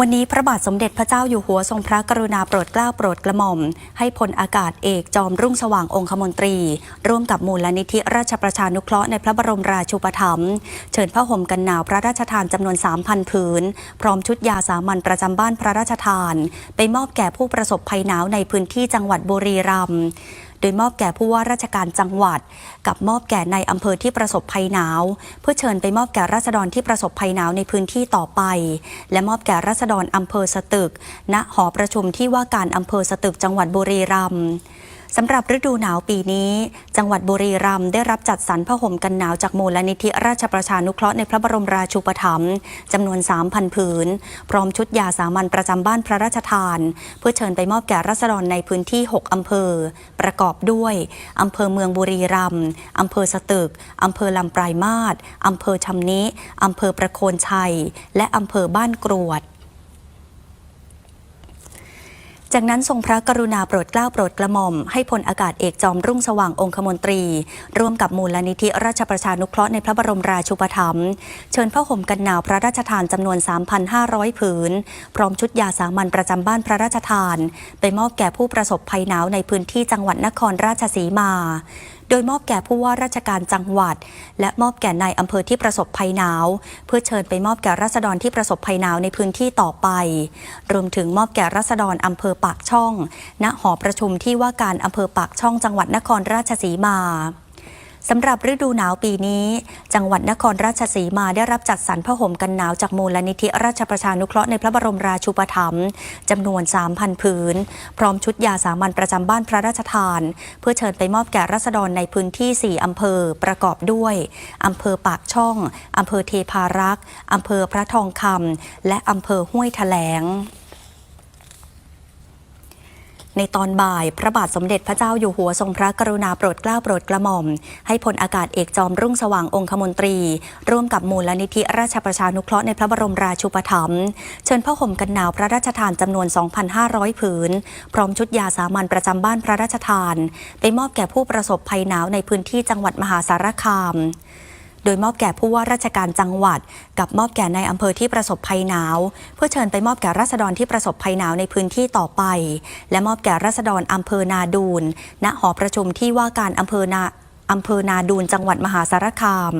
วันนี้พระบาทสมเด็จพระเจ้าอยู่หัวทรงพระกรุณาโปรดเกล้าโปรดกระหม่อม ให้พลอากาศเอกจอมรุ่งสว่างองคมนตรี ร่วมกับมูลนิธิราชประชานุเคราะห์ในพระบรมราชูปถัมภ์เชิญผ้าห่มกันหนาวพระราชทานจำนวน 3,000 ผืน พร้อมชุดยาสามัญประจำบ้านพระราชทาน ไปมอบแก่ผู้ประสบภัยหนาวในพื้นที่จังหวัดบุรีรัมย์ โดยมอบแก่ผู้ว่าราชการจังหวัด กับมอบแก่ในอำเภอที่ประสบภัยหนาว เพื่อเชิญไปมอบแก่ราษฎรที่ประสบภัยหนาวในพื้นที่ต่อไป และมอบแก่ราษฎรอำเภอสตึก ณหอประชุมที่ว่าการอำเภอสตึกจังหวัดบุรีรัมย์ สำหรับฤดูหนาวปีนี้ จังหวัดบุรีรัมย์ได้รับจัดสรรผ้าห่มกันหนาวจากมูลนิธิราชประชานุเคราะห์ในพระบรมราชูปถัมภ์จำนวน 3,000 ผืน พร้อมชุดยาสามัญประจำบ้านพระราชทาน เพื่อเชิญไปมอบแก่รัษฎรในพื้นที่ 6 อำเภอ ประกอบด้วย อำเภอเมืองบุรีรัมย์อำเภอสตึก อำเภอลำปลายมาศอำเภอชำนิ อำเภอประโคนชัย และอำเภอบ้านกรวด จากนั้นทรงพระกรุณาโปรดเกล้าโปรดกระหม่อม ให้พลอากาศเอกจอมรุ่งสว่างองคมนตรี ร่วมกับมูลนิธิราชประชานุเคราะห์ในพระบรมราชูปถัมภ์เชิญผ้าห่มกันหนาวพระราชทานจำนวน 3,500 ผืน พร้อมชุดยาสามัญประจำบ้านพระราชทาน ไปมอบแก่ผู้ประสบภัยหนาวในพื้นที่จังหวัดนครราชสีมา โดยมอบแก่ผู้ว่าราชการจังหวัด และมอบแก่นายอำเภอที่ประสบภัยหนาว เพื่อเชิญไปมอบแก่รัษฎรที่ประสบภัยหนาวในพื้นที่ต่อไป รวมถึงมอบแก่รัษฎรอำเภอปากช่อง ณหอประชุมที่ว่าการอำเภอปากช่องจังหวัดนครราชสีมา สำหรับฤดูหนาวปีนี้ จังหวัดนครราชสีมาได้รับจัดสรรผ้าห่มกันหนาวจากมูลนิธิราชประชานุเคราะห์ในพระบรมราชูปถัมภ์จำนวน 3,000 ผืน พร้อมชุดยาสามัญประจำบ้านพระราชทาน เพื่อเชิญไปมอบแก่รัษฎรในพื้นที่ 4 อำเภอประกอบด้วย อำเภอปากช่อง อำเภอเทพารักษ์อำเภอพระทองคำและอำเภอห้วยแถลง ในตอนบ่าย พระบาทสมเด็จพระเจ้าอยู่หัวทรงพระกรุณาโปรดเกล้าโปรดกระหม่อม ให้พลอากาศเอกจอมรุ่งสว่างองคมนตรี ร่วมกับมูลนิธิราชประชานุเคราะห์ในพระบรมราชูปถัมภ์เชิญผ้าห่มกันหนาวพระราชทานจำนวน 2,500 ผืน พร้อมชุดยาสามัญประจำบ้านพระราชทาน ไปมอบแก่ผู้ประสบภัยหนาวในพื้นที่จังหวัดมหาสารคาม โดยมอบแก่ผู้ว่าราชการจังหวัด กับมอบแก่ในอำเภอที่ประสบภัยหนาว เพื่อเชิญไปมอบแก่รัษฎรที่ประสบภัยหนาวในพื้นที่ต่อไป และมอบแก่รัษฎรอำเภอนาดูนณหอประชุมที่ว่าการอำเภอนาอำเภอนาดูนจังหวัดมหาสารคาม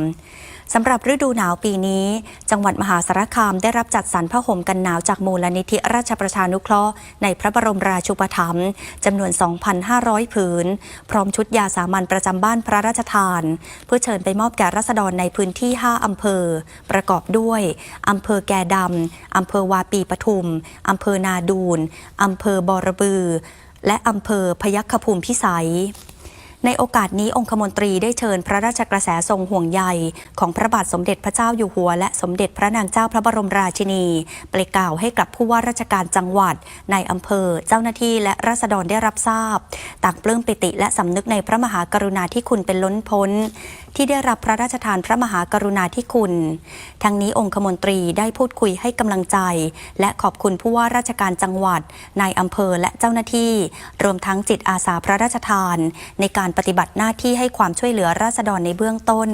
สำหรับฤดูหนาวปีนี้ จังหวัดมหาสารคามได้รับจัดสรรผ้าห่มกันหนาวจากมูลนิธิราชประชานุเคราะห์ในพระบรมราชูปถัมภ์จำนวน 2,500 ผืน พร้อมชุดยาสามัญประจำบ้านพระราชทาน เพื่อเชิญไปมอบแก่รัษฎรในพื้นที่ 5 อำเภอ ประกอบด้วยอำเภอแก่ดำอำเภอวาปีปทุมอำเภอนาดูนอำเภอบอระบือ และอำเภอพยัคฆภูมิพิสัย ในโอกาสนี้องคมนตรีได้เชิญพระราชกระแสทรงห่วงใยของพระบาทสมเด็จพระเจ้าอยู่หัว และสมเด็จพระนางเจ้าพระบรมราชินี ไปกล่าวให้กับผู้ว่าราชการจังหวัด ในอำเภอ เจ้าหน้าที่และราษฎรได้รับทราบ ต่างปลื้มปิติและสำนึกในพระมหากรุณาธิคุณเป็นล้นพ้น ที่ได้รับพระราชทานพระมหากรุณาธิคุณ ทั้งนี้องคมนตรีได้พูดคุยให้กำลังใจ และขอบคุณผู้ว่าราชการจังหวัดนายอำเภอและเจ้าหน้าที่ รวมทั้งจิตอาสาพระราชทาน ในการปฏิบัติหน้าที่ให้ความช่วยเหลือราษฎรในเบื้องต้น